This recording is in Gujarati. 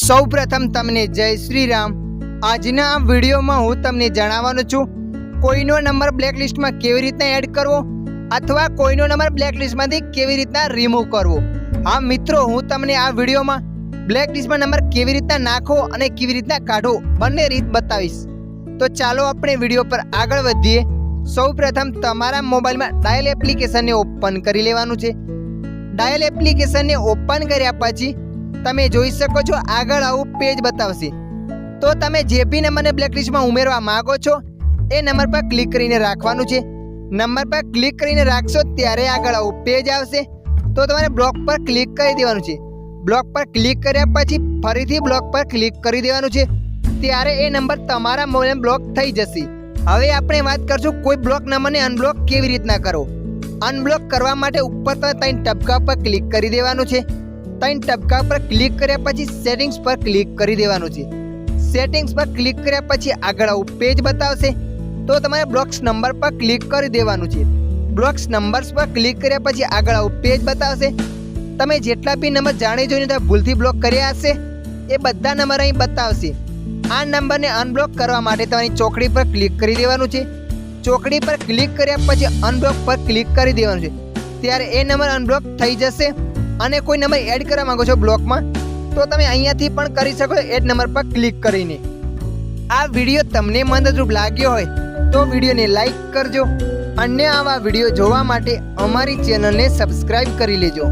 સૌપ્રથમ તમને જય શ્રી રામ આજના આ વિડીયોમાં હું તમને જણાવવાનો છું, કોઈનો નંબર બ્લેકલિસ્ટમાં કેવી રીતના એડ કરવો અથવા કોઈનો નંબર બ્લેકલિસ્ટમાંથી કેવી રીતના રિમૂવ કરવો. હા, મિત્રો, હું તમને આ વિડીયોમાં બ્લેકલિસ્ટમાં નંબર કેવી રીતના નાખો અને કેવી રીતના કાઢો બંને રીત બતાવીશ. તો ચાલો આપણે વીડિયો પર આગળ વધીએ. સૌપ્રથમ તમારા મોબાઈલમાં ડાયલ એપ્લિકેશનને ઓપન કરી લેવાનું છે. ડાયલ એપ્લિકેશનને ઓપન કર્યા પછી તમે જોઈ શકો છો, આગળ આવું પેજ બતાવશે. તો તમે જે બી નંબરને બ્લેકલિસ્ટમાં ઉમેરવા માંગો છો, એ નંબર પર ક્લિક કરીને રાખવાનું છે. નંબર પર ક્લિક કરીને રાખશો, ત્યારે આગળ આવું પેજ આવશે. તો તમારે બ્લોક પર ક્લિક કરી દેવાનું છે. બ્લોક પર ક્લિક કર્યા પછી ફરીથી બ્લોક પર ક્લિક કરી દેવાનું છે. ત્યારે એ નંબર તમારા મોબાઈલ બ્લોક થઈ જશે. હવે આપણે વાત કરશું, કોઈ બ્લોક નંબરને અનબ્લોક કેવી રીતના કરો અનબ્લોક કરવા માટે ઉપર તો ત્રણ ટપકા પર ક્લિક કરી દેવાનું છે. ત્રણ ટપકા પર ક્લિક કર્યા પછી સેટિંગ્સ પર ક્લિક કરી દેવાનું છે. સેટિંગ્સ પર ક્લિક કર્યા પછી આગળ આવું પેજ બતાવશે. તો તમારે બ્લોક્સ નંબર પર ક્લિક કરી દેવાનું છે. બ્લોક્સ નંબર્સ પર ક્લિક કર્યા પછી આગળ આવું પેજ બતાવશે. તમે જેટલા બી નંબર જાણી જોઈને તમે ભૂલથી બ્લોક કર્યા હશે, એ બધા નંબર અહીં બતાવશે. આ નંબરને અનબ્લોક કરવા માટે તમારી ચોકડી પર ક્લિક કરી દેવાનું છે. ચોકડી પર ક્લિક કર્યા પછી અનબ્લોક પર ક્લિક કરી દેવાનું છે. ત્યારે એ નંબર અનબ્લોક થઈ જશે. અને કોઈ નંબર એડ કરવા માંગો છો બ્લોકમાં, તો તમે અહીંયાથી પણ કરી શકો એડ નંબર પર ક્લિક કરીને. આ વીડિયો તમને મદદરૂપ લાગ્યો હોય, તો વિડીયોને લાઈક કરજો અન્ય આવા વીડિયો જોવા માટે અમારી ચેનલને સબસ્ક્રાઈબ કરી લેજો.